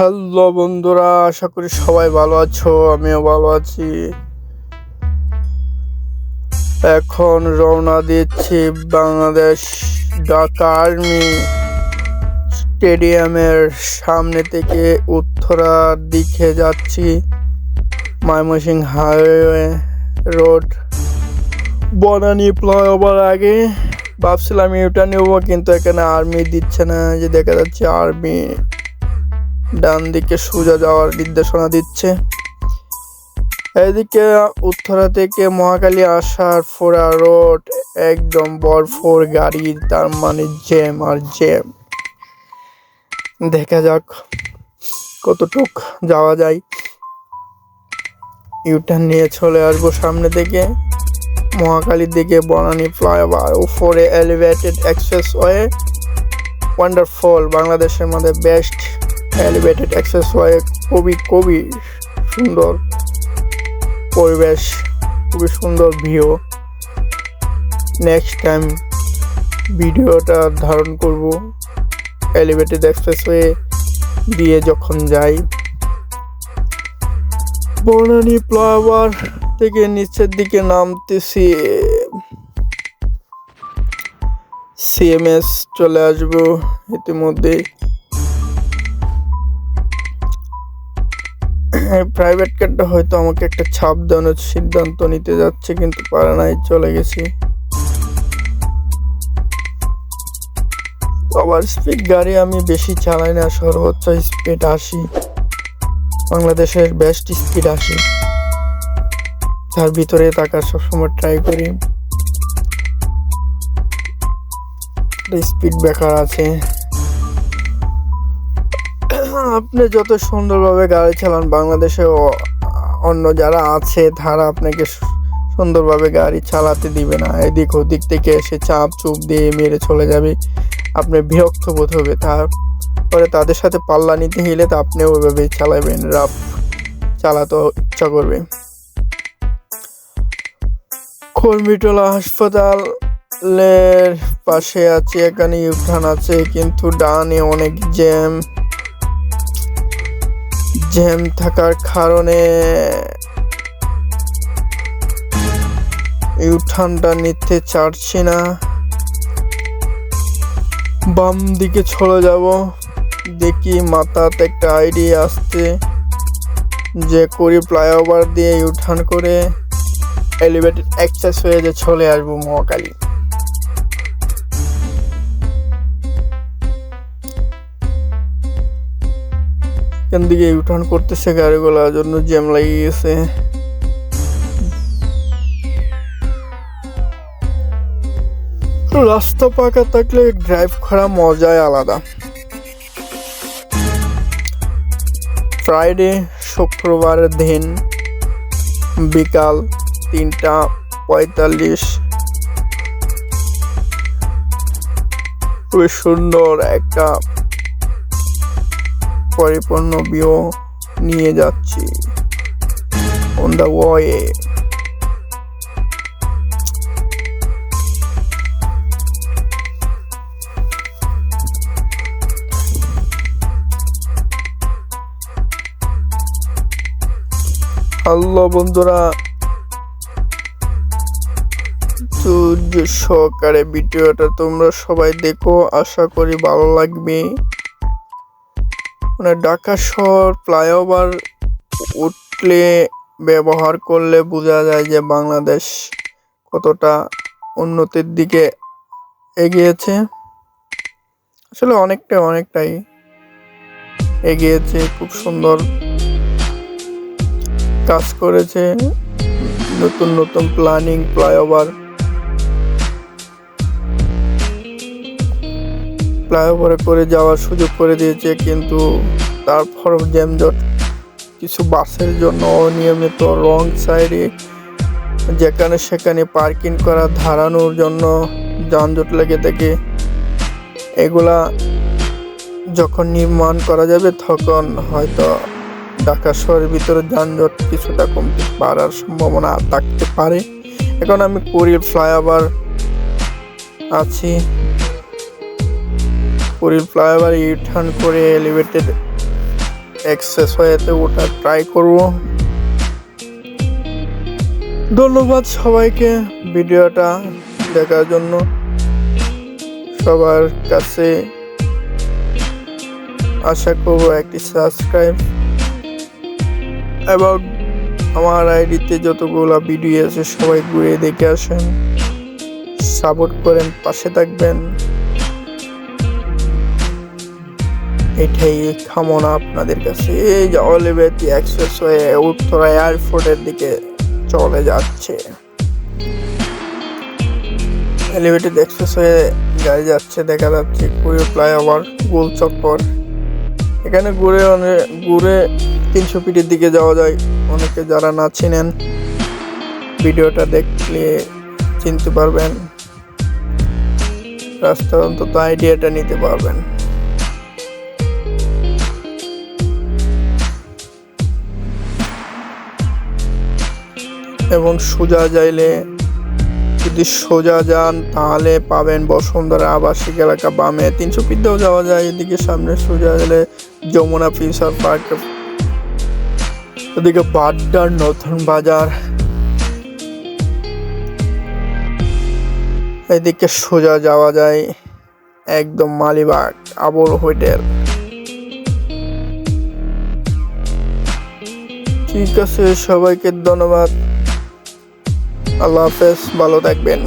Hello বন্ধুরা, আশা করি সবাই ভালো আছো, আমিও ভালো আছি। এখন রওনা দিচ্ছি বাংলাদেশ ঢাকা আর্মি স্টেডিয়ামের সামনে থেকে উত্তরার দিকে যাচ্ছি Mymensingh highway road. Banani flyover আগে ভাবছিলাম ইউটা নেব, কিন্তু এখানে আর্মি দিচ্ছে না যে দেখা যাচ্ছে আর্মি ডান দিকে সোজা যাওয়ার নির্দেশনা দিচ্ছে। এদিকে উত্তরা থেকে মহাকালী আসার ফোরা রোড, একদম বরফোর গাড়ি, তার মানে জ্যাম আর জ্যাম। দেখা যাক কতটুক যাওয়া যায়। ইউটার্ন নিয়ে চলে আসব সামনে থেকে মহাকালীর দিকে বনানী ফ্লাইওভার, উপরে এলিভেটেড ওয়ে ওয়ান্ডারফুল বাংলাদেশের মধ্যে বেস্ট এলিভেটেড ওয়ে খুবই খুবই সুন্দর পরিবেশ, খুবই সুন্দর ভিউ নেক্সট টাইম ভিডিওটা ধারণ করব এলিভেটেড এক্সপ্রেসওয়ে দিয়ে যখন যাই। বনানী ফ্লাইওভার থেকে নিচের দিকে নামতেছি। সিএমএস চলে আসব ইতিমধ্যে। প্রাইভেট কারটা হয়তো আমাকে একটা ছাপ দেওয়ানোর সিদ্ধান্ত নিতে যাচ্ছে, কিন্তু পারে নাই, চলে গেছি। ওভার স্পিড গাড়ি আমি বেশি চালাই না, সর্বোচ্চ স্পিড আসি বাংলাদেশের বেস্ট স্পিড আসি তার ভিতরে থাকার সবসময় ট্রাই করি। স্পিড ব্রেকার আছে। আপনি যত সুন্দরভাবে গাড়ি চালান, বাংলাদেশে অন্য যারা আছে, তারা আপনাকে সুন্দরভাবে গাড়ি চালাতে দিবে না। এদিক ওদিক থেকে এসে চাপ চুপ দিয়ে মেরে চলে যাবে। আপনি বিরক্ত বোধ হবে। তারপরে তাদের সাথে পাল্লা নিতে গেলে তো আপনিও ওইভাবে চালাবেন, রাফ চালাতে ইচ্ছা করবে। কর্মীটোলা হাসপাতালের পাশে আছে, এখানে ইউটার্ন আছে, কিন্তু ডানে অনেক জ্যাম। জ্যাম থাকার কারণে ইউটার্নটা নিতে চাচ্ছি না। বাম দিকে চলে যাব। দেখি মাথাতে একটা আইডিয়া আসছে। যে করি ফ্লাইওভার দিয়ে ইউটার্ন করে এলিভেটেড অ্যাক্সেস হয়ে যে চলে আসব মহাকালী। এখান দিকে ইউটার্ন করতেছে গাড়িগুলোর জন্য জ্যাম লাগিয়ে গেছে। রাস্তা পাকা থাকলে ড্রাইভ করা মজাই আলাদা। ফ্রাইডে শুক্রবারের দিন, বিকাল তিনটা পঁয়তাল্লিশ। খুবই সুন্দর একটা পরিপূর্ণ ভিউ নিয়ে যাচ্ছি। অন দ্য ওয়ে হ্যালো বন্ধুরা। সহকারে ভিডিওটা তোমরা সবাই দেখো, আশা করি ভালো লাগবে। মানে ঢাকা শহর ফ্লাইওভার উঠলে ব্যবহার করলে বোঝা যায় যে বাংলাদেশ কতটা উন্নতির দিকে এগিয়েছে। আসলে অনেকটা, অনেকটাই এগিয়েছে, খুব সুন্দর কাজ করেছে। নতুন নতুন প্ল্যানিং ফ্লাইওভার ফ্লাইওভারে করে যাওয়ার সুযোগ করে দিয়েছে, কিন্তু তারপর জ্যামজট কিছু বাসের জন্য অনিয়মিত রং সাইডে যেখানে সেখানে পার্কিং করা ধারানোর জন্য যানজট লেগে থাকে। এগুলা যখন নির্মাণ করা যাবে, তখন হয়তো ঢাকা শহরের ভিতরে যানজট কিছুটা কমতে পারার সম্ভাবনা থাকতে পারে। এখন আমি কুড়িল ফ্লাইওভার আছি। কুড়িল ফ্লাইওভার ইউটার্ন করে এলিভেটেড এক্সেস হয়েতে ওটা ট্রাই করব। ধন্যবাদ সবাইকে ভিডিওটা দেখার জন্য। সবার কাছে আশা করব একটি সাবস্ক্রাইব এবং আমার আইডিতে যতগুলো ভিডিও আছে, সবাই ঘুরে দেখে আসেন। সাপোর্ট করেন, পাশে থাকবেন। এটাই কামনা আপনাদের কাছে। এই যে অলিভেটি অ্যাক্সেস হয়ে উত্তরা এয়ারপোর্টের দিকে চলে যাচ্ছে। এলিভেটেড এক্সপ্রেস হয়ে গাড়ি যাচ্ছে, দেখা যাচ্ছে কুড়ি ফ্লাইওভার গোল চক্কর এখানে ঘুরে অনেক ঘুরে তিনশো ফিটের দিকে যাওয়া যায়। অনেকে যারা না চিনেন, ভিডিওটা দেখলে চিনতে পারবেন। রাস্তার অন্তত আইডিয়াটা নিতে পারবেন। এবং সোজা যাইলে যদি সোজা যান, তাহলে পাবেন বসুন্ধরা আবাসিক এলাকা বামে। তিনশো ফিটেও যাওয়া যায়, এদিকে সামনে সোজা গেলে যমুনা ফিউচার পার্ক ওদিকে বাড্ডার নতুন বাজার। এদিকে সোজা যাওয়া যায়, একদম মালিবাগ, আবুল হোটেল। ঠিক আছে, সবাইকে ধন্যবাদ। আল্লাহ হাফেজ ভালো থাকবেন।